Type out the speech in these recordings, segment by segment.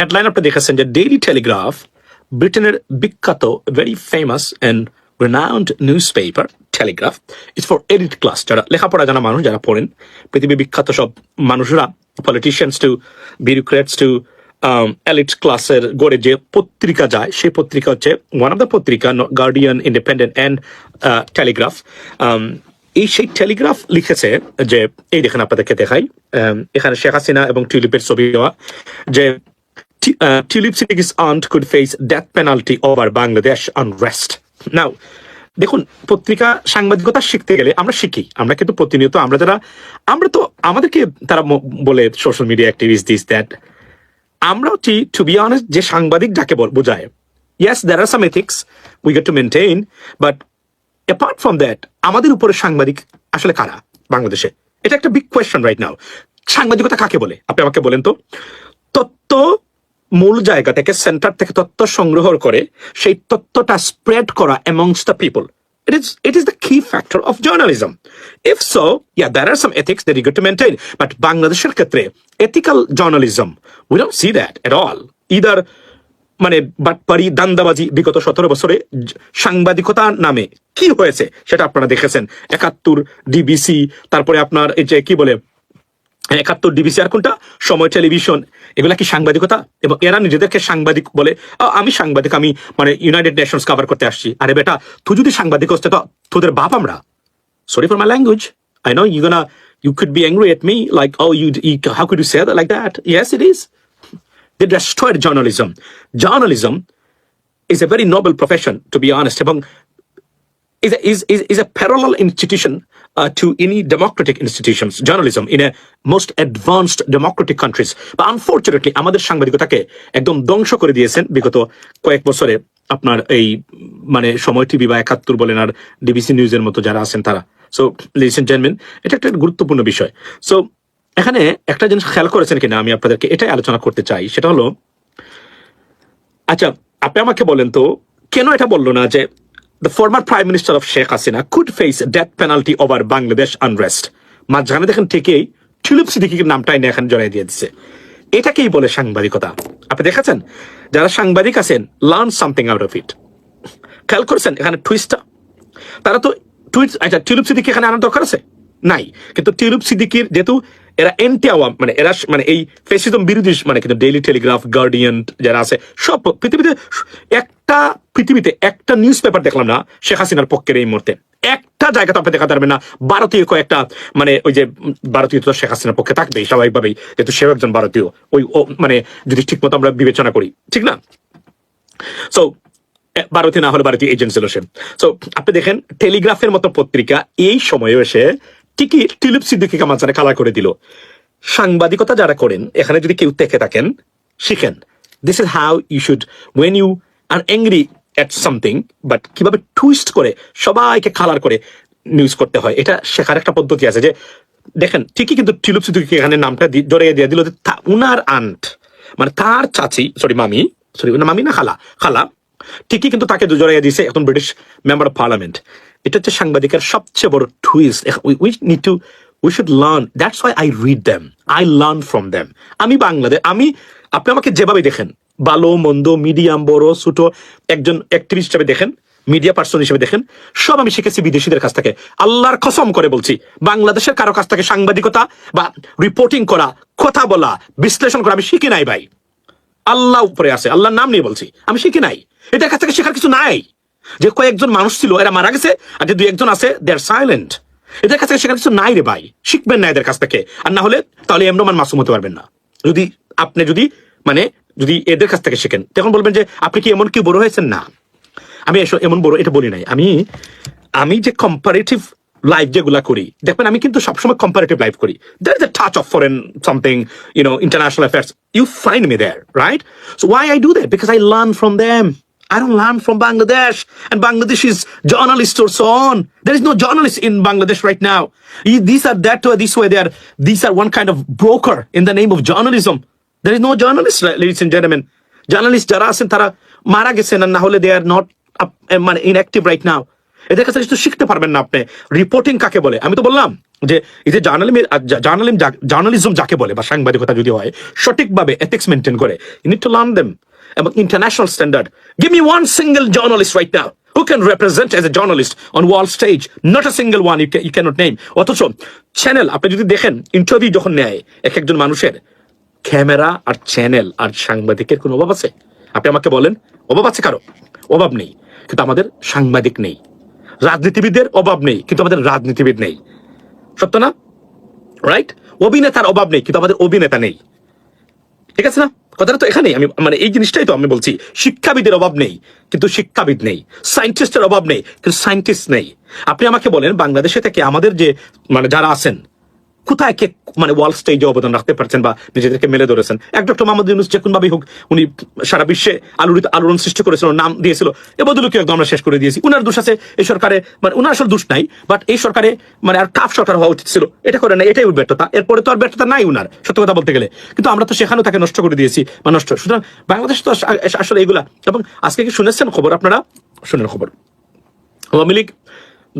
Headline আপনি দেখেছেন যে ডেইলি টেলিগ্রাফ ব্রিটেনের বিখ্যাত very famous and renowned newspaper Telegraph it's for elite class যারা লেখাপড়া জানা মানুষ যারা পড়েন পৃথিবীর বিখ্যাত সব মানুষরা politicians to bureaucrats to elite ক্লাসের গড়ে যে পত্রিকা যায় সেই পত্রিকা হচ্ছে ওয়ান অফ দ্য পত্রিকা গার্ডিয়ান ইন্ডিপেন্ডেন্ট অ্যান্ড টেলিগ্রাফ এই সেই টেলিগ্রাফ লিখেছে যে এই দেখেন আপনাদেরকে দেখাই um, এখানে শেখ হাসিনা এবং টিউলিপের ছবি দেওয়া যে uh, Tulip Siddique's aunt could face death penalty over Bangladesh unrest. Now, দেখুন পত্রিকা সাংবাদিকতা শিখতে গেলে আমরা শিখি আমরা কিন্তু প্রতিনিয়ত আমরা যারা আমরা তো আমাদেরকে তারা বলে social media activist this that আমরাও টু বি অনেস্ট যে সাংবাদিক যাকে বোঝায় yes there are some ethics we get to maintain but apart from that আমাদের উপরে সাংবাদিক আসলে কারা বাংলাদেশে? এটা একটা বিগ কোয়েশ্চেন রাইট নাও সাংবাদিকতা কাকে বলে? আপনি আমাকে বলেন তো। তথ্য মূল জায়গা থেকে সেন্টার থেকে তথ্য সংগ্রহ করে সেই তথ্যটা স্প্রেড করা amongst the people It is, it is the key factor of journalism. If so, yeah, there are some ethics that you got to maintain. But Bangladesh's ক্ষেত্রে ethical journalism, we don't see that at all. Either মানে বাটপাড়ি দান্দাবাজি বিগত সতেরো বছরে সাংবাদিকতা নামে কি হয়েছে সেটা আপনারা দেখেছেন একাত্তর ডিবিসি তারপরে আপনার এই যে কি বলে একাত্তর ডিবিসি আর কোনটা সময় টেলিভিশন এগুলা কি সাংবাদিকতা এবং এরা নিজেদেরকে সাংবাদিক বলে আমি সাংবাদিক আমি মানে ইউনাইটেড নেশনস কভার করতে আসছি আরে বেটা তুই যদি সাংবাদিক হচ্ছে তো তোদের বাপ আমরা my language. I know you're gonna, you could be angry at me, like, oh, you, you how could you say that like that? Yes, it is. They destroyed journalism. Journalism is a very noble profession, to be honest. এবং is, is, is a parallel institution uh, to any democratic institutions, journalism in a most advanced democratic countries. But unfortunately, আমাদের সাংবাদিকতাকে একদম ধ্বংস করে দিয়েছেন। বিগত কয়েক বছরে আপনার এই মানে সময় টিভি বা একাত্তর বলেন আর ডিবিসি নিউজের মতো যারা আছেন তারা। সো লিসেন জেনমেন এটা একটা গুরুত্বপূর্ণ বিষয়। সো এখানে একটা জিনিস খেয়াল করেছেন কিনা আমি আপনাদেরকে এটাই আলোচনা করতে চাই। সেটা হলো আচ্ছা আপনি আমাকে বলেন তো কেন এটা বলল না যে the former prime minister of Sheikh Hasina could face death penalty over Bangladesh unrest মাঝখানে দেখেন ঠিকই টিউলিপ সিদ্দিকির নামটাই এখানে জড়াই দিয়ে দিচ্ছে। এটাকেই বলে সাংবাদিকতা। আপনি দেখেছেন? যারা সাংবাদিক আছেন learn something out of it খেয়াল করেছেন? এখানে টুইস্টটা তারা তো টুইট আচ্ছা টিউলিপ সিদ্দিকি এখানে আনার দরকার আছে? নাই। কিন্তু টিউলিপ সিদ্দিকির যেহেতু এরা এন্টি আওয়াম মানে এরা মানে এই ফেসিজম বিরোধী মানে কিন্তু ডেইলি টেলিগ্রাফ গার্ডিয়ান যারা আছে, সব পৃথিবীতে একটা পৃথিবীতে একটা নিউজ পেপার দেখলাম না, শেখ হাসিনার পক্ষের এই মুহূর্তে। একটা জায়গা তো আপনি দেখাতে পারবেন না, ভারতীয় কয়েকটা মানে ওই যে ভারতীয় তো শেখ হাসিনার পক্ষে থাকবেই স্বাভাবিকভাবেই, যেহেতু সেও একজন ভারতীয়, ওই মানে যদি ঠিক মতো আমরা বিবেচনা করি, ঠিক না? সো ভারতীয় না হলে ভারতীয় এজেন্ট ছিল সে। সো আপনি দেখেন টেলিগ্রাফের মতো পত্রিকা এই সময়ে এসে ঠিকই টিলিপ সিদ্দিকিকে মাঝখানে খালা করে দিল? সাংবাদিকতা যারা করেন, এখানে যদি কেউ থেকে থাকেন, শিখেন। This is how you should when you are angry at something but কীভাবে টুইস্ট করে, সবাইকে খালার করে নিউজ করতে হয়, এটা শেখার একটা পদ্ধতি আছে যে, দেখেন, ঠিকই কিন্তু টিলুপ সিদ্দিকি এখানে নামটা জড়িয়ে দিয়ে দিল যে উনার আন্ট মানে তার চাচি সরি মামি সরি মামি না খালা খালা, ঠিকই কিন্তু তাকে জড়াইয়া দিয়েছে এখন ব্রিটিশ মেম্বার অফ পার্লামেন্ট এটা হচ্ছে সাংবাদিকের সবচেয়ে বড় twist we need to we should learn that's why I read them I learn from them আমি বাংলাদেশ আমি, আপনি আমাকে যেভাবে দেখেন, ভালো, মন্দ মিডিয়াম বড়, ছোট, একজন অ্যাক্টিভিস্ট হিসেবে দেখেন মিডিয়া পার্সন হিসেবে দেখেন, সব আমি শিখেছি বিদেশিদের কাছ থেকে। আল্লাহর কসম করে বলছি, বাংলাদেশের কারও কাছ থেকে সাংবাদিকতা বা রিপোর্টিং করা, কথা বলা, বিশ্লেষণ করা আমি শিখি নাই ভাই। আল্লাহ উপরে আছে, আল্লাহর নাম নিয়ে বলছি, আমি শিখি নাই। এটার কাছ থেকে শেখার কিছু নাই। যে কয়েকজন মানুষ ছিল, এরা মারা গেছে আর যে দুই একজন আছে দে আর সাইলেন্ট এদের কাছ থেকে শেখার কিছু নাই রে ভাই। শিখবেন না এদের কাছ থেকে। আর না হলে তাহলে এমন মাসুম হতে পারবেন না। যদি আপনি যদি মানে যদি এদের কাছ থেকে শেখেন। তখন বলবেন যে, আপনি কি এমন কি বড় হয়েছেন না? আমি এমন বড়, এটা বলি নাই। আমি আমি যে কম্পারেটিভ লাইফ যেগুলা করি, দেখবেন আমি কিন্তু সবসময় কম্পারেটিভ লাইফ করি। There is a touch of foreign something you know international affairs you find me there right so why I do that because I learn from them I don't learn from Bangladesh, and Bangladesh is journalists or so on. There is no journalist in Bangladesh right now. These are that way, this way. They are these are one kind of broker in the name of journalism. There is no journalist, ladies and gentlemen. Journalists যারা আছেন তারা মারা গেছেন আর না হলে they are not up, মানে inactive right now. এদের কাছে কিছু শিখতে পারবেন না আপনি রিপোর্টিং কাকে বলে আমি তো বললাম যে এই যে জার্নালিম জার্নালিম জার্নালিজম যাকে বলে বা সাংবাদিকতা যদি হয় সঠিকভাবে এথিক্স মেনটেন করে you need to learn them এবং international standard give me one single journalist right now who can represent as a journalist on wall stage. Not a single one you, ca- you cannot name. অথচ channel আপনি যদি দেখেন interview যখন নেয় এক একজন মানুষের ক্যামেরা আর চ্যানেল আর সাংবাদিকের কোনো অভাব আছে? আপনি আমাকে বলেন অভাব আছে কারও? অভাব নেই কিন্তু আমাদের সাংবাদিক নেই। রাজনীতিবিদদের অভাব নেই কিন্তু আমাদের রাজনীতিবিদ নেই। সত্য না? রাইট অভিনেতার অভাব নেই কিন্তু আমাদের অভিনেতা নেই। ঠিক আছে না? কথাটা তো এখানেই, আমি মানে এই জিনিসটাই তো আমি বলছি, শিক্ষাবিদের অভাব নেই, কিন্তু শিক্ষাবিদ নেই সায়েন্টিস্টের অভাব নেই, কিন্তু সায়েন্টিস্ট নেই। আপনি আমাকে বলেন, বাংলাদেশে থেকে আমাদের যে মানে যারা আছেন কোথায় কে মানে ওয়ার্ল্ড স্টেজে অবদান রাখতে পারছেন বা নিজেদেরকে মেলে ধরেছেন? এক ডক্টর মোহাম্মদ ইউনুস যে কোনভাবেই হোক, উনি সারা বিশ্বে আলোড়িত, আলোড়ন সৃষ্টি করেছিল নাম দিয়েছিল। এ বদলকে একদম আমরা শেষ করে দিয়েছি। উনার দোষ আছে এই সরকারে মানে উনার আসলে দোষ নাই বাট এই সরকারে মানে আর টাফ সরকার হওয়া উচিত ছিল। এটা করে না এটাই ব্যর্থতা। এরপরে তো আর ব্যর্থতা নাই উনার, সত্য কথা বলতে গেলে। কিন্তু আমরা তো সেখানেও তাকে নষ্ট করে দিয়েছি, বা নষ্ট। সুতরাং বাংলাদেশ তো আসলে এগুলা। এবং আজকে কি শুনেছেন খবর আপনারা? শুনেন খবর। আওয়ামী লীগ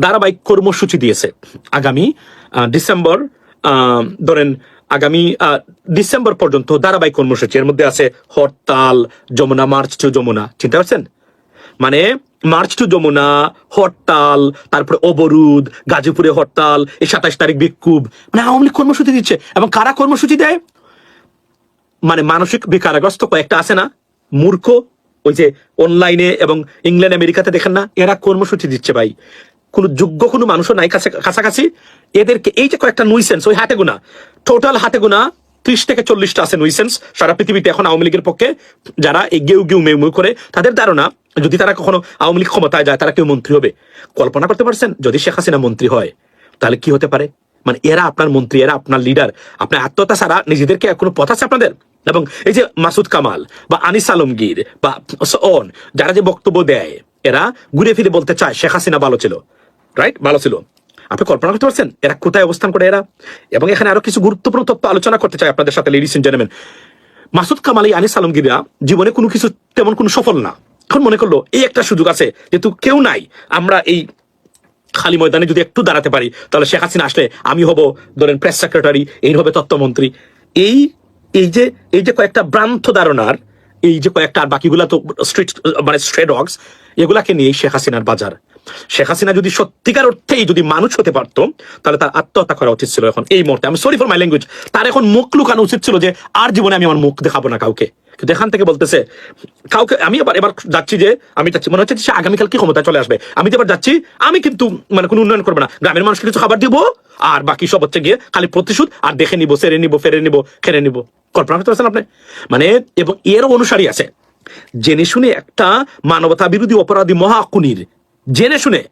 ধারাবাহিক কর্মসূচি দিয়েছে। আগামী ডিসেম্বর ধরেন আগামী ডিসেম্বর পর্যন্ত ধারাবাহিক কর্মসূচি, এর মধ্যে আছে হরতাল, যমুনা মার্চ টু যমুনা, চিন্তা পারছেন? মানে মার্চ টু যমুনা, হরতাল, তারপরে অবরোধ, গাজীপুরে হরতাল, এই সাতাশ তারিখ বিক্ষোভ মানে আওয়ামী লীগ কর্মসূচি দিচ্ছে, এবং কারা কর্মসূচি দেয়? মানে মানসিক বেকারগ্রস্ত কয়েকটা আছে না? মূর্খ, ওই যে অনলাইনে এবং ইংল্যান্ড আমেরিকাতে দেখেন না, এরা কর্মসূচি দিচ্ছে ভাই। কোন যোগ্য কোনো মানুষও নাই কাছাকাছি। এদেরকে এই যে কয়েকটা নুইসেন্স ওই হাতে গোনা। টোটাল হাতে গোনা ত্রিশ থেকে চল্লিশটা আছে নুইসেন্স সারা পৃথিবীতে এখন আওয়ামী লীগের পক্ষে। যারা এই গেউ গেউ মেউ করে, তাদের ধারণা, যদি তারা কখনো আওয়ামী লীগ ক্ষমতায় যায়, তারা কেউ মন্ত্রী হবে। কল্পনা করতে পারছেন? যদি শেখ হাসিনা মন্ত্রী হয়, তাহলে কি হতে পারে? মানে এরা আপনার মন্ত্রী, এরা আপনার লিডার আপনার আত্মতা ছাড়া নিজেদেরকে কোনো পথ আছে আপনাদের? এবং এই যে মাসুদ কামাল বা আনিস আলমগীর বা অন যারা যে বক্তব্য দেয়, এরা ঘুরে ফিরে বলতে চায়, শেখ হাসিনা ভালো ছিল। রাইট ভালো ছিল। আপনি কল্পনা করতে পারছেন? এরা কোথায় অবস্থান করে এরা? এবং এখানে আরও কিছু গুরুত্বপূর্ণ তথ্য আলোচনা করতে চাই আপনাদের সাথে ladies and gentleman Masud Kamal Anis আলমগীরা জীবনে কোনো কিছু তেমন কোনো সফল না। এখন মনে করল, এই একটা সুযোগ আছে যেহেতু কেউ নাই, আমরা এই খালি ময়দানে যদি একটু দাঁড়াতে পারি, তাহলে শেখ হাসিনা আসলে আমি হব, ধরেন প্রেস সেক্রেটারি এই হবে তথ্যমন্ত্রী এই এই যে এই যে কয়েকটা ভ্রান্ত ধারণার, এই যে কয়েকটা আর বাকিগুলা তো স্ট্রিট মানে স্ট্রে ডগস এগুলাকে নিয়ে শেখ হাসিনার বাজার। শেখ হাসিনা যদি সত্যিকার অর্থেই যদি মানুষ হতে পারতো, তাহলে তার আত্মহত্যা করা উচিত ছিল এখন এই মুহূর্তে। আমি সরি ফর মাই ল্যাঙ্গুয়েজ তার এখন মুখ লুকানো উচিত ছিল যে আর জীবনে আমি আমার মুখ দেখাবো না কাউকে। কিন্তু এখান থেকে বলতেছে, কাউকে, আমি এবার এবার যাচ্ছি যে, আমি যাচ্ছি, মনে হচ্ছে সে আগামীকাল কি ক্ষমতায় চলে আসবে। আমি তো এবার যাচ্ছি, আমি কিন্তু মানে কোনো উন্নয়ন করব না। গ্রামের মানুষকে কিছু খাবার দিব, আর বাকি সব হচ্ছে গিয়ে খালি প্রতিশোধ, আর দেখে নিব, সেরে নিব, ফেরে নিব, খেরে নিব। কল্পনা করতে পারছেন আপনি? মানে এবং এরও অনুসারী আছে। জেনে শুনে একটা মানবতা বিরোধী অপরাধী মহাকুনির জেনে শুনে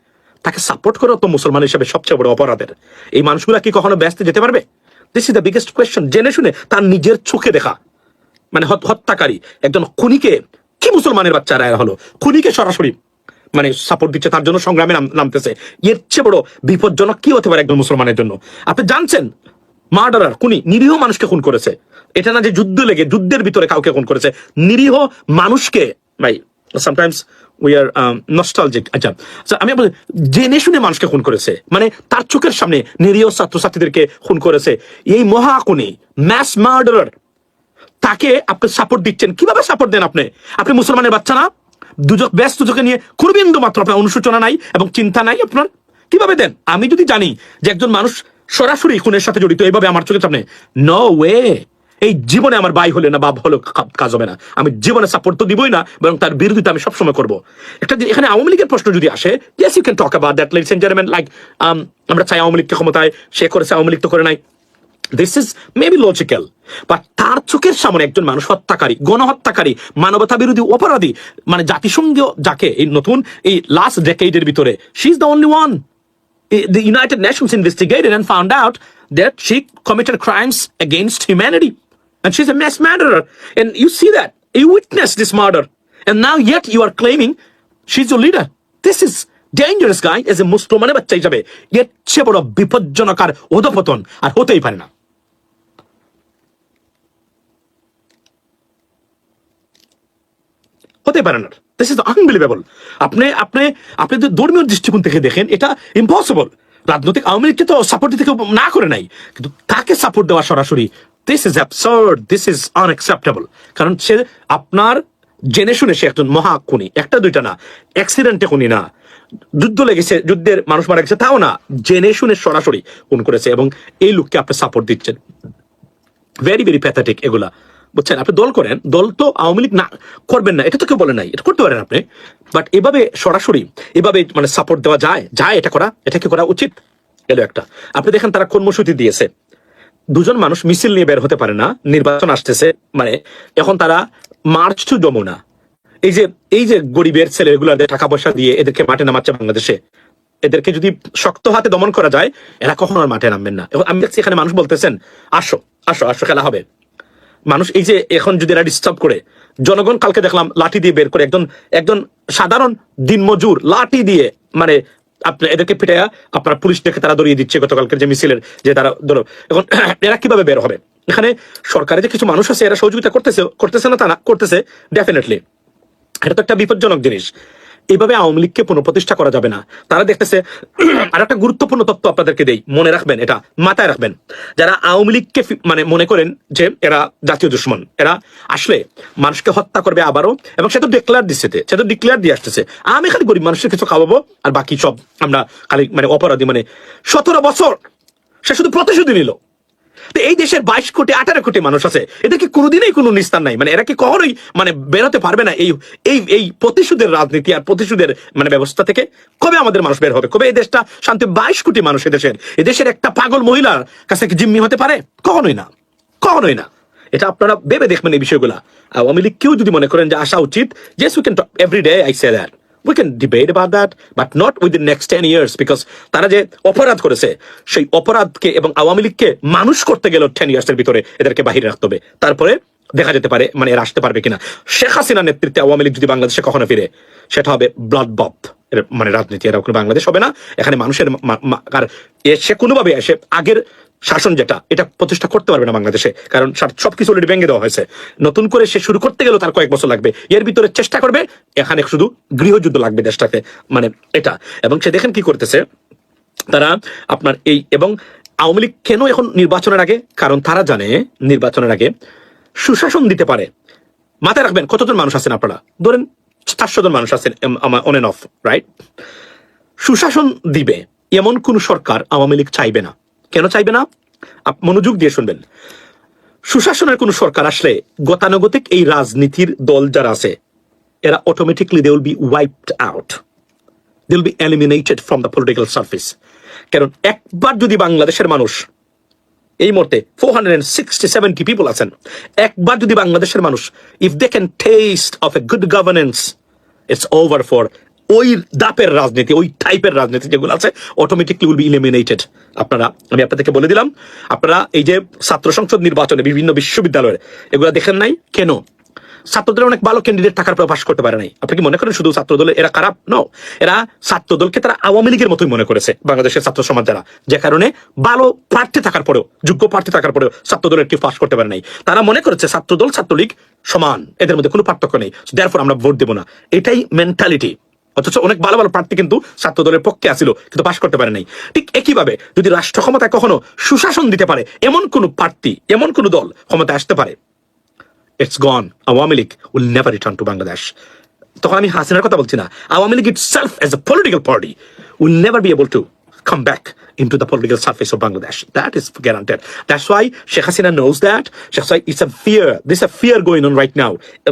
তাকে সাপোর্ট করে তো মুসলমান হিসেবে সবচেয়ে বড় অপরাধের। এই মানুষগুলা কি কখনো ব্যস্ত যেতে পারবে? This is the biggest question জেনে শুনে তার নিজের চোখে দেখা। মানে হত্যাকারী, একজন খুনিকে কি মুসলমানের বাচ্চারা এরা হলো? খুনিকে সরাসরি মানে সাপোর্ট দিচ্ছে, তার জন্য সংগ্রামে নাম- নামতেছে। এর চেয়ে বড় বিপজ্জনক কি হতে পারে একজন মুসলমানের জন্য? আপনি জানছেন? মার্ডারার খুনি, নিরীহ মানুষকে খুন করেছে। এটা না যে যুদ্ধ লেগে, যুদ্ধের ভিতরে কাউকে খুন করেছে। নিরীহ মানুষকে, ভাই সামটাইমস উই আর নস্টালজিক আচ্ছা আচ্ছা, আমি জেনে শুনে মানুষকে খুন করেছে। মানে তার চোখের সামনে নিরীহ খুন করেছে। এই ম্যাস তাকে আপনি সাপোর্ট দিচ্ছেন। কীভাবে সাপোর্ট দেন আপনি? আপনি মুসলমানের বাচ্চা না? দুজক ব্যস্ত দুজকে নিয়ে কুরবিন্দু মাত্র আপনার অনুশোচনা নাই এবং চিন্তা নাই আপনার? কীভাবে দেন? আমি যদি জানি যে একজন মানুষ সরাসরি খুনের সাথে জড়িত এইভাবে আমার চোখের সামনে নো ওয়ে এই জীবনে আমার ভাই হলে না, বাপ হলো কাজ হবে না। আমি জীবনে সাপোর্ট তো দিবই না, বরং তার বিরোধিতা আমি সবসময় করব। একটা এখানে আওয়ামী লীগের প্রশ্ন যদি আসে yes you can talk about that like আমরা চাই আওয়ামী লীগকে ক্ষমতায়, সে করেছে, আওয়ামী লীগ তো করে নাই। This is maybe logical but তার চোখের সামনে একজন মানুষ হত্যাকারী, গণহত্যাকারী মানবতা বিরোধী অপরাধী মানে জাতিসংঘ যাকে, এই নতুন, এই লাস্ট ডেকেডের ভিতরে she is the only one the United Nations investigated and found out that she committed crimes against humanity. And she's a mass murderer. And you see that. You witnessed this murder. And now yet you are claiming she's your leader. This is dangerous guy as a মুসলমানের বাচ্চা হিসাবে, এর চেয়ে বড় বিপজ্জনক আর অধপতন আর হতেই পারে না হতে পারে না দিস ইজ আনবিলিভেবল আপনি আপনি আপনি যদি ধর্মীয় দৃষ্টিকোণ থেকে দেখেন, এটা ইম্পসিবল রাজনৈতিক আওয়ামী লীগকে তো সাপোর্ট দিতে না করে নাই কিন্তু তাকে সাপোর্ট দেওয়া সরাসরি this is absurd this is unacceptable কারণ সে আপনার জেনে শুনে সে একজন মহা খুনি। একটা, দুইটা না। অ্যাক্সিডেন্টে খুনি না। যুদ্ধ লেগেছে, যুদ্ধের মানুষ মারা গেছে, তাও না। জেনে শুনে সরাসরি খুন করেছে এবং এই লোককে আপনি সাপোর্ট দিচ্ছেন। ভেরি ভেরি প্যাথাটিক এগুলা। বুঝছেন? আপনি দল করেন, দল তো আওয়ামী লীগ না, করবেন না। এটা তো কেউ বলে নাই। এটা করতে পারেন আপনি। বাট এভাবে সরাসরি, এভাবে মানে সাপোর্ট দেওয়া যায় যায় এটা করা এটা কি করা উচিত। এলো একটা। আপনি দেখেন তারা কর্মসূচি দিয়েছে। দুজন মানুষ মিছিল নিয়ে বের হতে পারে না, নির্বাচন আসতেছে মানে এখন তারা মার্চ টু যমুনা। এই যে এই যে গরিবের ছেলে এগুলাদের টাকা পয়সা দিয়ে এদেরকে মাঠে নামাচ্ছে বাংলাদেশে, এদেরকে যদি শক্ত হাতে দমন করা যায়, এরা কখনো আর মাঠে নামবেন না। এখন আমি দেখছি এখানে মানুষ বলতেছেন, আসো আসো আসো, খেলা হবে। মানুষ এই যে এখন যদি এরা ডিস্টার্ব করে, জনগণ কালকে দেখলাম লাঠি দিয়ে বের করে একজন একজন সাধারণ দিনমজুর লাঠি দিয়ে মানে আপনার এদেরকে পিটাইয়া আপনার পুলিশ দেখে তারা ধরিয়ে দিচ্ছে গতকালকে যে মিছিলের যে তারা ধরো, এখন এরা কীভাবে বের হবে? এখানে সরকারে যে কিছু মানুষ আছে, এরা সহযোগিতা করতেছে করতেছে না তা না, করতেছে ডেফিনেটলি এটা তো একটা বিপজ্জনক জিনিস। এইভাবে আওয়ামী লীগকে পুনঃপ্রতিষ্ঠা করা যাবে না। তারা দেখতেছে, আর একটা গুরুত্বপূর্ণ তথ্য আপনাদেরকে দেই, মনে রাখবেন এটা, মাথায় রাখবেন। যারা আওয়ামী লীগকে মানে মনে করেন যে এরা জাতীয় দুশ্মন, এরা আসলে মানুষকে হত্যা করবে আবারও, এবং সে তো ডিক্লেয়ার দিচ্ছে সে তো ডিক্লেয়ার দিয়ে আসতেছে। আমি খালি গরিব মানুষের কিছু খাওয়াবো, আর বাকি সব আমরা খালি মানে অপরাধী মানে সতেরো বছর সে শুধু প্রতিশোধী নিল। তো এই দেশের বাইশ কোটি, আঠারো কোটি মানুষ আছে। এদেরকে কোনোদিনই কোনো নিস্তার নাই? মানে এরা কি কখনোই মানে বেরোতে পারবে না এই এই এই প্রতিশোধের রাজনীতি আর প্রতিশোধের মানে ব্যবস্থা থেকে? কবে আমাদের মানুষ বের হবে? কবে এই দেশটা শান্তি, বাইশ কোটি মানুষ এদেশের এদেশের একটা পাগল মহিলার কাছে কি জিম্মি হতে পারে? কখনোই না। কখনোই না। এটা আপনারা ভেবে দেখবেন এই বিষয়গুলা। আওয়ামী লীগ কেউ যদি মনে করেন যে আসা উচিত yes we can every day I say that we can debate about that but not with the next ten years because তারা যে অপরাধ করেছে, সেই অপরাধকে এবং আওয়ামী লীগকে মানুষ করতে গেল টেন ইয়ার্সের ভিতরে এদেরকে বাহিরে রাখতে হবে। তারপরে দেখা যেতে পারে মানে এরা আসতে পারবে কিনা। শেখ হাসিনার নেতৃত্বে আওয়ামী লীগ যদি বাংলাদেশে কখনো ফিরে, সেটা হবে ব্লাড এর মানে রাজনীতি, এরা বাংলাদেশ হবে না। এখানে মানুষের আর এসে কোনোভাবে এসে আগের শাসন যেটা, এটা প্রতিষ্ঠা করতে পারবে না বাংলাদেশে, কারণ সবকিছু অলরেডি ভেঙে দেওয়া হয়েছে। নতুন করে সে শুরু করতে গেলেও তার কয়েক বছর লাগবে। এর ভিতরে চেষ্টা করবে, এখানে শুধু গৃহযুদ্ধ লাগবে দেশটাকে মানে এটা। এবং সে দেখেন কি করতেছে, তারা আপনার এই, এবং আওয়ামী লীগ কেন এখন নির্বাচনের আগে, কারণ তারা জানে নির্বাচনের আগে সুশাসন দিতে পারে। মাথায় রাখবেন, কতজন মানুষ আছেন আপনারা? ধরেন চারশো জন মানুষ আছেন অন এন্ড অফ রাইট সুশাসন দিবে, এমন কোন সরকার আওয়ামী লীগ চাইবে না। কেন চাইবে না? মনোযোগ দিয়ে শুনবেন। সুশাসনের কোন সরকার আসলে গতানুগতিক এই রাজনীতির দল যারা আছে, এরা automatically they will be wiped out they will be eliminated from the political surface কারণ একবার যদি বাংলাদেশের মানুষ এই মুহূর্তে four hundred sixty seventy people আছেন, একবার যদি বাংলাদেশের মানুষ if they can test of a good governance it's over for ওই দাপের রাজনীতি, ওই টাইপের রাজনীতি যেগুলো আছে অটোমেটিকলি উইল বি ইলিমিনেটেড আপনারা, আমি আপনাদেরকে বলে দিলাম, আপনারা এই যে ছাত্র সংসদ নির্বাচনে বিভিন্ন বিশ্ববিদ্যালয়ের, এগুলো দেখেন নাই? কেন? ছাত্রদের অনেক ভালো ক্যান্ডিডেট থাকার পর করতে পারে নাই। আপনি কি মনে করেন শুধু ছাত্র দলে এরা খারাপ? ন এরা ছাত্র দলকে তারা আওয়ামী লীগের মতোই মনে করেছে, বাংলাদেশের ছাত্র সমাজ যারা। যে কারণে ভালো প্রার্থী থাকার পরেও, যোগ্য প্রার্থী থাকার পরেও ছাত্র দলের কেউ পাশ করতে পারে নাই। তারা মনে করেছে ছাত্র দল ছাত্রলীগ সমান, এদের মধ্যে কোনো পার্থক্য নেই। দেয়ারফর আমরা ভোট দেবো না। এটাই মেন্টালিটি অথচ অনেক ভালো ভালো প্রার্থী কিন্তু ছাত্র দলের পক্ষে আসিল, কিন্তু পাশ করতে পারে নাই। ঠিক একইভাবে যদি রাষ্ট্র ক্ষমতায় কখনো সুশাসন দিতে পারে, এমন কোন প্রার্থী, এমন কোন দল ক্ষমতায় আসতে পারে? It's gone Awami League will never return to Bangladesh তখন আমি হাসিনার কথা বলছি না। Awami League itself as a political party will never be able to come back into the political surface of Bangladesh. That is guaranteed. That's why Sheikh Hasina knows that. Sheikh Hasina, it's a fear. There's a fear going on right now.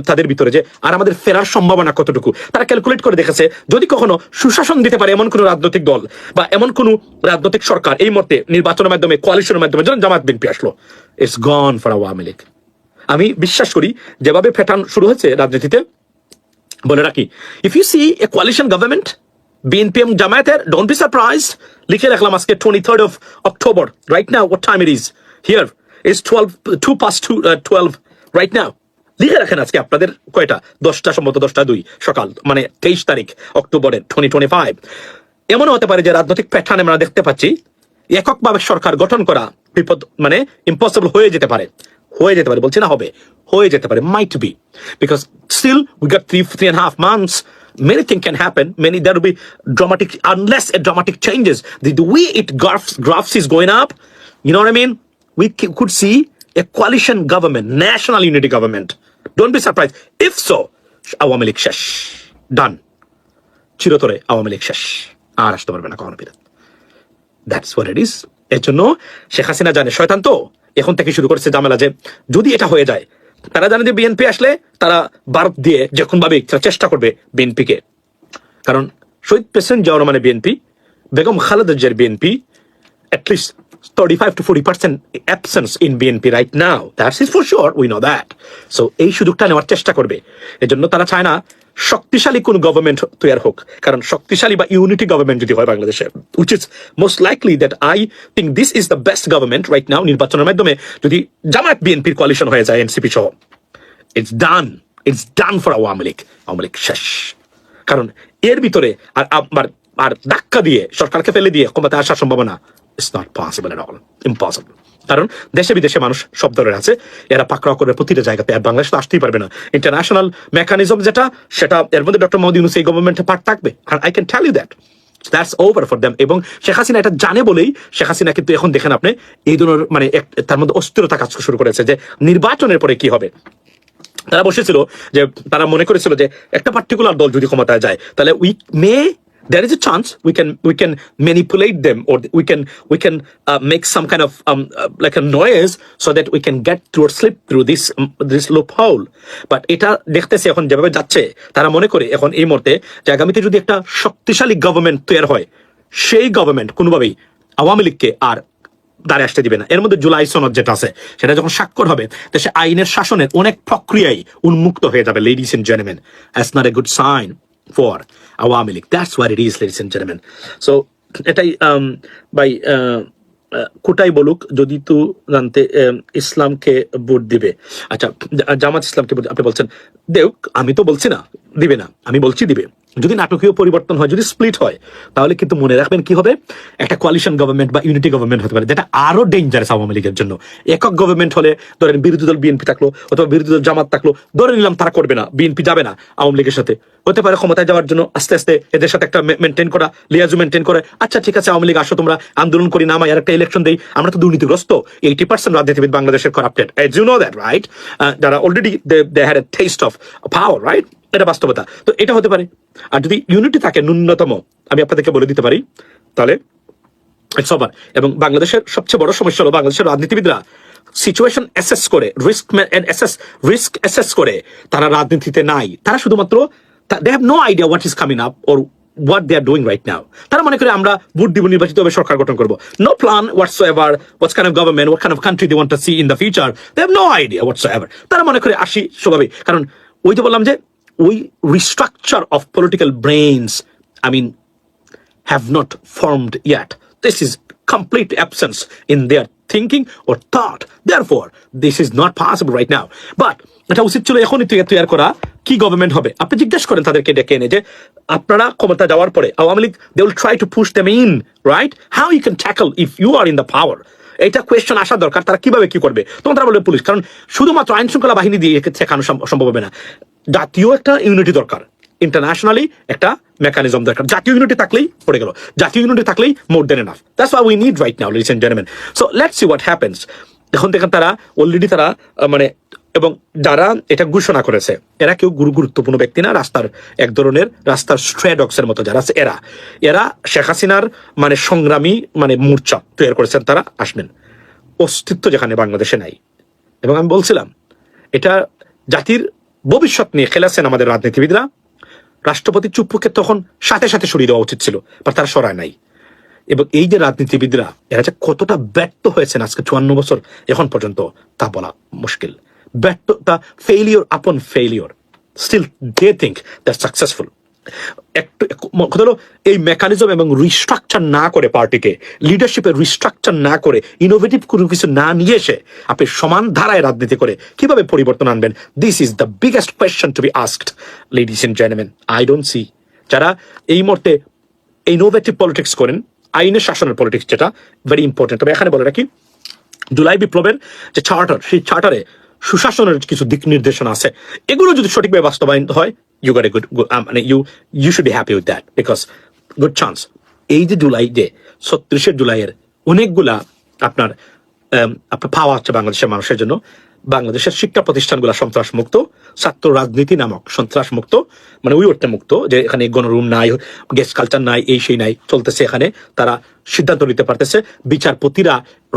তাদের ভিতরে যে আর আমাদের ফেরার সম্ভাবনা কতটুকু তারা calculate করে দেখেছে যদি কখনো সুশাসন দিতে পারে এমন কোন রাজনৈতিক দল বা এমন কোন রাজনৈতিক সরকার এই মুহূর্তে নির্বাচনের মাধ্যমে কোয়ালিশনের মাধ্যমে যেমন জামাত বিএনপি আসলো it's gone for Awami League আমি বিশ্বাস করি যেভাবে ফেটান শুরু হয়েছে রাজনীতিতে বলে রাখি if you see a coalition government BNP এবং জামায়াতের ডোন্ট বি সারপ্রাইজ লিখে রাখলাম আজকে twenty third of October right now what time it is here is twelve to pass to twelve right now লিখে রাখেন আজকে আপনাদের কয়টা দশটা সম্ভবত দশটা দুই, সকাল মানে তেইশ তারিখ, অক্টোবরের টোয়েন্টি টোয়েন্টি ফাইভ এমনও হতে পারে যে রাজনৈতিক প্যাটার্ন আমরা দেখতে পাচ্ছি, এককভাবে সরকার গঠন করা বিপদ মানে ইম্পসিবল হয়ে যেতে পারে। হয়ে যেতে পারে, বলছি না হবে, হয়ে যেতে পারে might be because still we got three three and half months many things can happen many there will be dramatic unless a dramatic changes the, the way it graphs graphs is going up you know what i mean we could see a coalition government national unity government don't be surprised if so Awami League শেষ done চিরতরে আওয়ামী লীগ শেষ আর আসতে পারবে না কখনো ফিরে that's what it is এর জন্য শেখ হাসিনা জানে শয়তান তো এখন থেকে শুরু করেছে জামেলা যে যদি এটা হয়ে যায় তারা জানে যে বিএনপি আসলে তারা ভারত দিয়ে যখন ভাবে চেষ্টা করবে বিএনপিকে। কারণ শহীদ প্রেসিডেন্ট জিয়াউর রহমানের বিএনপি, বেগম খালেদা জিয়ার BNP at least least 35 to 40 percent absence in BNP right now. That is এই সুযোগটা নেওয়ার চেষ্টা করবে। এজন্য তারা চায় না শক্তিশালী কোন গভর্নমেন্ট তৈরি হোক, কারণ শক্তিশালী বা ইউনিটি গভর্নমেন্ট যদি হয় বাংলাদেশে which is most likely that I think this is the best government right now নির্বাচনের মাধ্যমে, যদি জামায়াত বিএনপির কোয়ালিশন হয়ে যায় এনসিপি সহ it's done it's done for Awami League Awami League শেষ। কারণ এর ভিতরে আর আর আর ধাক্কা দিয়ে, সরকারকে ফেলে দিয়ে ক্ষমতা আসার সম্ভাবনা it's not possible at all impossible কারণ দেশে বিদেশে মানুষ সব ধরনের আছে। এরা পাকড়াও করে প্রতিটা জায়গাতে আর বাংলাদেশ তো আসতেই পারবে না। ইন্টারন্যাশনাল মেকানিজম যেটা, সেটা এর মধ্যে ডক্টর মোদী ইউনুস এই গভর্নমেন্টে পার্ট থাকবে। আর I can tell you that that's over for them এবং শেখ হাসিনা এটা জানে বলেই, শেখ হাসিনা কিন্তু এখন দেখেন আপনি, এই ধরনের মানে তার মধ্যে অস্থিরতা কাজ শুরু করেছে যে নির্বাচনের পরে কি হবে। তারা বসেছিল যে, তারা মনে করেছিল যে একটা পার্টিকুলার দল যদি ক্ষমতায় যায়, তাহলে we may there is a chance we can we can manipulate them or we can we can uh, make some kind of um, uh, like a noise so that we can get through or slip through this um, this loophole. But এটা দেখতেছে এখন যেভাবে যাচ্ছে তারা মনে করে এখন এই মুহূর্তে যে আগামীতে যদি একটা শক্তিশালী গভর্নমেন্ট তৈরি হয় সেই গভর্নমেন্ট কোনোভাবেই আওয়ামী লীগকে আর দাঁড়ে আসতে দিবে না। এর মধ্যে জুলাই সনদ যেটা আছে সেটা যখন স্বাক্ষর হবে সে আইনের শাসনের অনেক প্রক্রিয়াই উন্মুক্ত হয়ে যাবে ladies and gentleman as not a good sign for Awami League. That's what it is, ladies and gentlemen. So, এটাই বাই কোটাই বলুক যদি তু জানতে আম, ইসলামকে ভোট দিবে আচ্ছা জামাত ইসলামকে আপনি বলছেন দেখ আমি তো বলছি না দিবে না আমি বলছি দিবে যদি নাটকীয় পরিবর্তন হয়, যদি স্প্লিট হয়, তাহলে কিন্তু মনে রাখবেন কি হবে? একটা কোয়ালিশন গভর্নমেন্ট বা ইউনিটি গভর্নমেন্ট হতে পারে, যেটা আরও ডেঞ্জারাস আওয়ামী লীগের জন্য। একক গভর্নমেন্ট হলে, ধরেন বিরোধী দল বিএনপি থাকল, অথবা বিরোধী দল জামাত থাকল, ধরে নিলাম তারা করবে না বিএনপি যাবে না আওয়ামী লীগের সাথে। হতে পারে ক্ষমতায় যাওয়ার জন্য আস্তে আস্তে এদের সাথে একটা মেনটেন করা লিয়াজু মেনটেন করে আচ্ছা ঠিক আছে, আওয়ামী লীগ, আসো তোমরা, আন্দোলন করি, নামাই আর একটা ইলেকশন দেই, আমরা তো দুর্নীতিগ্রস্ত। এইটি পার্সেন্ট রাজনীতিবিদ বাংলাদেশের corrupted as you know that right যারা already they had a test of power right এটা বাস্তবতা। তো এটা হতে পারে। আর যদি ইউনিটি থাকে ন্যূনতম, আমি আপনাদেরকে বলে দিতে পারি, তাহলে ওভার এবং বাংলাদেশের সবচেয়ে বড় সমস্যা হলো বাংলাদেশের রাজনীতিবিদরা সিচুয়েশন অ্যাসেস করে রিস্ক অ্যাসেস রিস্ক অ্যাসেস করে, তারা রাজনীতিতে নাই। তারা শুধুমাত্র they have no idea what is coming up or what they are doing right now তারা মনে করে আমরা ভোট দিব, নির্বাচিত হবে, সরকার গঠন করব। No plan whatsoever what's kind of government what kind of country they want to see in the future they have no idea whatsoever তারা মনে করে আসি স্বভাবে কারণ ওই তো বললাম যে ওই restructure of political brains I mean have not formed yet. This is complete absence in their thinking or thought. Therefore, this is not possible right now. But এটা উচিত ছিল এখনই তৈরি করা কি গভর্নমেন্ট হবে আপনি জিজ্ঞেস করেন তাদেরকে ডেকে এনে যে আপনারা ক্ষমতা যাওয়ার পরে Awami League they will try to push them in right how you can tackle if you are in the power এটা কোয়েশ্চন আসা দরকার তারা কীভাবে কি করবে তখন তারা বলবে পুলিশ কারণ শুধুমাত্র আইন শৃঙ্খলা বাহিনী দিয়ে শেখানো সম্ভব হবে না জাতীয় একটা ইউনিটি দরকার। ইন্টারন্যাশনালি একটা মেকানিজম দরকার। জাতীয় ইউনিটি থাকলেই পড়ে গেল। জাতীয় ইউনিটি থাকলেই more then enough that's why we need right now ladies and gentleman so let's see what happens এখন দেখেন তারা অলরেডি তারা মানে এবং যারা এটা ঘোষণা করেছে, এরা কেউ গুরু গুরুত্বপূর্ণ ব্যক্তি না, রাস্তার এক ধরনের রাস্তার স্ট্রেডক্সের মতো যারা আছে, এরা। এরা শেখ হাসিনার মানে সংগ্রামী মানে মূর্চা তৈরি করেছেন, তারা আসবেন। অস্তিত্ব যেখানে বাংলাদেশে নাই। এবং আমি বলছিলাম, এটা জাতির ভবিষ্যৎ নিয়ে খেলেছেন আমাদের রাজনীতিবিদরা। রাষ্ট্রপতি চুপ্পুকে তখন সাথে সাথে সরিয়ে দেওয়া উচিত ছিল বা তারা সরায় নাই। এবং এই যে রাজনীতিবিদরা, এরা যে কতটা ব্যর্থ হয়েছেন আজকে চুয়ান্ন বছর এখন পর্যন্ত, তা বলা মুশকিল। ব্যর্থ তা failure upon failure still they think that successful একটু কথা হলো, এই মেকানিজম এবং রিস্ট্রাকচার না করে পার্টিকে লিডারশিপের রিস্ট্রাকচার না করে ইনোভেটিভ কোনো কিছু না নিয়ে এসে আপনি সমান ধারায় রাজনীতি করে কীভাবে পরিবর্তন আনবেন? This is the biggest question to be asked ladies and gentleman I don't see যারা এই মুহূর্তে ইনোভেটিভ পলিটিক্স করেন, আইনের শাসনের পলিটিক্স যেটা ভেরি ইম্পর্টেন্ট তবে এখানে বলে রাখি জুলাই বিপ্লবের যে চার্টার সেই চার্টারে সুশাসনের কিছু দিক নির্দেশনা আছে। এগুলো যদি সঠিকভাবে বাস্তবায়ন হয় ইউ গাট এ গুড মানে you you should be happy with that because good chance এই যে জুলাই যে ছত্রিশে জুলাইয়ের অনেকগুলা আপনার আম, আপনার পাওয়া হচ্ছে বাংলাদেশের মানুষের জন্য। বাংলাদেশের শিক্ষা প্রতিষ্ঠানগুলো সন্ত্রাস মুক্ত ছাত্র রাজনীতি নামক সন্ত্রাস মুক্ত মানে উই উঠতে মুক্ত, যে এখানে গণরুম নাই গেস্ট কালচার নাই, এই সেই নাই, চলতেছে এখানে। তারা সিদ্ধান্ত নিতে পারতেছে, বিচারপতিরা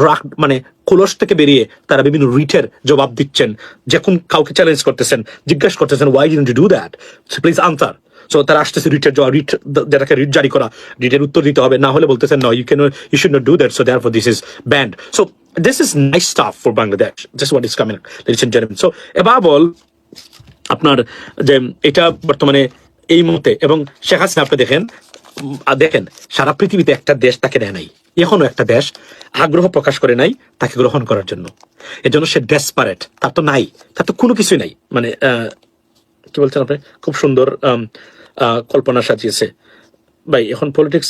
রাগ মানে কলস থেকে বেরিয়ে তারা বিভিন্ন রিটের জবাব দিচ্ছেন, যখন কাউকে চ্যালেঞ্জ করতেছেন, জিজ্ঞাসা করতেছেন why didn't do that please answer so তারা আসতেছে রিটের রিট যেটাকে রিট জারি করা রিটের উত্তর দিতে হবে। না হলে বলতেছেন no, you cannot, you should not do that so this is banned. So, this is nice stuff for Bangladesh. This is what is coming, ladies and gentlemen. So, above all, আপনার যে, এটা বর্তমানে এই মুহূর্তে, এবং শেখ হাসিনা, আপনি দেখেন দেখেন, সারা পৃথিবীতে একটা দেশ তাকে দেয় নাই। এখনও একটা দেশ আগ্রহ প্রকাশ করে নাই তাকে গ্রহণ করার জন্য। এজন্য সে ডেসপারেট তার তো নাই। তার তো কোনো কিছুই নাই। মানে কি বলছেন আপনি? খুব সুন্দর কল্পনা সাজিয়েছে। ভাই, এখন পলিটিক্স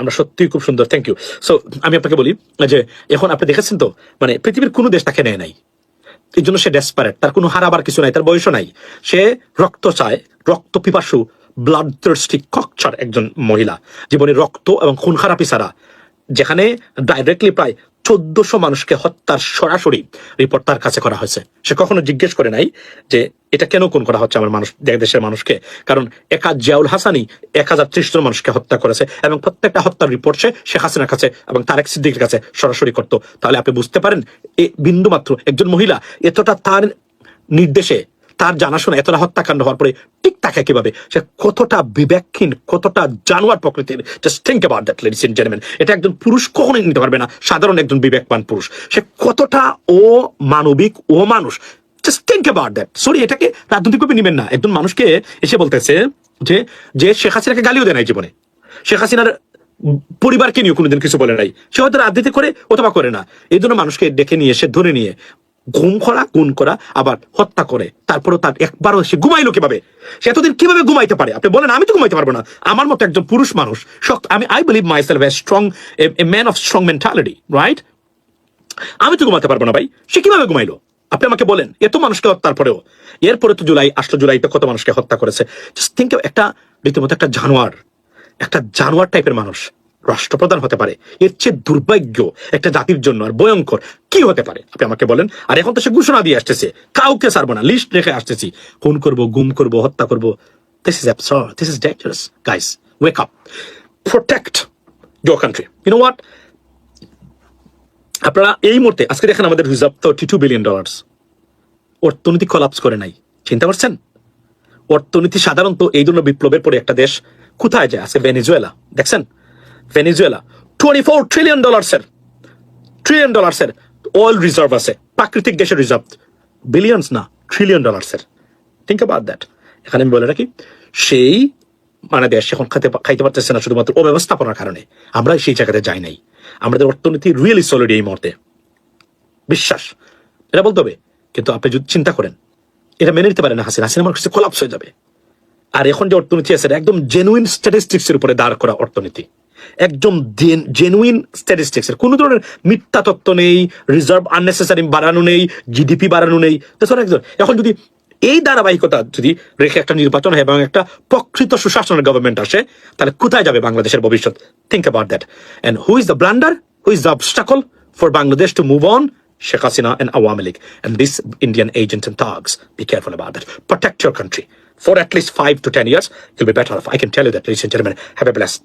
আমরা সত্যি খুব সুন্দর। থ্যাংক ইউ সো আমি আপনাকে বলি যে, এখন আপনি দেখেছেন তো মানে পৃথিবীর কোনো দেশ তাকে নেয় নাই। এই জন্য সে ডেসপারেট তার কোনো হারাবার কিছু নাই, তার বয়সও নাই। সে রক্ত চায়, রক্ত পিপাসু ব্লাড থার্স্টি ককচার একজন মহিলা। জীবনে রক্ত এবং খুন খারাপি ছাড়া। যেখানে ডাইরেক্টলি প্রায় চোদ্দশো মানুষকে হত্যার সরাসরি রিপোর্ট তার কাছে করা হয়েছে। সে কখনো জিজ্ঞেস করে নাই যে এটা কেন কোন করা হচ্ছে আমার মানুষ দেশের মানুষকে? কারণ একা জিয়াউল হাসানি এক হাজার ত্রিশ জন মানুষকে হত্যা করেছে এবং প্রত্যেকটা হত্যার রিপোর্ট সে শেখ হাসিনার কাছে এবং তারেক সিদ্দিকের কাছে সরাসরি করতো। তাহলে আপনি বুঝতে পারেন, এ বিন্দুমাত্র একজন মহিলা এতটা তার নির্দেশে তার জানাশোনা এতটা হত্যাকাণ্ড হওয়ার পরে ঠিক থাকে কীভাবে? সে কতটা বিবেকহীন, কতটা জানোয়ার প্রকৃতির? Just think about that ladies gentleman এটা একজন পুরুষ কখনোই নিতে পারবে না, সাধারণ একজন বিবেকবান পুরুষ। সে কতটা ও মানবিক ও মানুষ just think about that sorry এটাকে রাজনৈতিকভাবে নেবেন না। একজন মানুষকে এসে বলতেছে যে যে শেখ হাসিনাকে গালিও দেয় নাই জীবনে। শেখ হাসিনার পরিবারকে নিয়ে কোনোদিন কিছু বলে নাই। সে হয়তো রাজনীতি করে অথবা করে না। এই জন্য মানুষকে ডেকে নিয়ে এসে ধরে নিয়ে ঘুম করা, গুণ করা, আবার হত্যা করে। তারপরও তার একবারও সে ঘুমাইলো কীভাবে? সে এতদিন কীভাবে ঘুমাইতে পারে? আপনি বলেন, আমি তো ঘুমাইতে পারব না। আমার মতো একজন পুরুষ মানুষ, শক্ত আমি I believe myself a strong a man of strong mentality right আমি তো ঘুমাতে পারব না ভাই। সে কীভাবে ঘুমাইলো? আপনি আমাকে বলেন। এত মানুষকে হত্যার পরেও। এরপরে তো জুলাই, আসলো জুলাইতে কত মানুষকে হত্যা করেছে? জাস্ট থিঙ্ক একটা, রীতিমতো একটা জানোয়ার। একটা জানোয়ার টাইপের মানুষ। রাষ্ট্রপ্রধান হতে পারে। এর চেয়ে দুর্ভাগ্য একটা জাতির জন্য আর ভয়ঙ্কর কি হতে পারে? আপনি আমাকে বলেন। আর এখন তো সে ঘোষণা দিয়ে আসতেছে। কাউকে ছাড়বো না লিস্ট রেখে আসতেছি। খুন করব, গুম করব, হত্যা করব। This is absurd this is dangerous guys wake up protect country you know what আপনারা এই মুহূর্তে, আজকে দেখেন আমাদের reserve thirty two billion dollars অর্থনীতি কলাপস করে নাই। চিন্তা করছেন? অর্থনীতি সাধারণত এই জন্য বিপ্লবের পরে একটা দেশ কোথায় যায়? আজকে ভেনিজুয়েলা দেখছেন? ভেনিজুয়েলা। টোয়েন্টি ফোর ট্রিলিয়ন ডলার্সের ট্রিলিয়ন ডলার্সের অয়েল রিজার্ভ আছে, প্রাকৃতিক গ্যাসের রিজার্ভ বিলিয়ন্স না ট্রিলিয়ন ডলার্সের থিঙ্ক অ্যাবাউট দ্যাট এখানে আমি বলে রাখি, সেই মানে দেশ এখন খাতে খাইতে পারতেছে না শুধুমাত্র অব্যবস্থাপনার কারণে। আমরা সেই জায়গাতে যাই নাই। আমাদের অর্থনীতি রিয়েলি সলিড এই মুহূর্তে। বিশ্বাস। এটা বলতে হবে। কিন্তু আপনি যদি চিন্তা করেন, এটা মেনে নিতে পারেন না হাসিনা। হাসিনা আমার কাছে কোলাপস হয়ে যাবে। আর এখন যে অর্থনীতি আছে একদম জেনুইন স্ট্যাটিস্টিক্স এর উপরে দাঁড় করা অর্থনীতি। একদম জেনুইন স্ট্যাটিস্টিক্স এর কোনো ধরনের মিথ্যা তত্ত্ব নেই রিজার্ভ আননেসেসারি বাড়ানো নেই জিডিপি বাড়ানো নেই একজন এখন যদি এই ধারাবাহিকতা যদি রেখে একটা নির্বাচন হয় এবং একটা প্রকৃত সুশাসনের গভর্নমেন্ট আসে তাহলে কোথায় যাবে বাংলাদেশের ভবিষ্যৎ think about that and who is the blunder who is the obstacle for Bangladesh to move on Sheikh Hasina and Awami League and these Indian agents and thugs. Be careful about that. Protect your country for at least five to ten years. You'll be better off. I can tell you that, ladies and gentlemen. Have a blessed.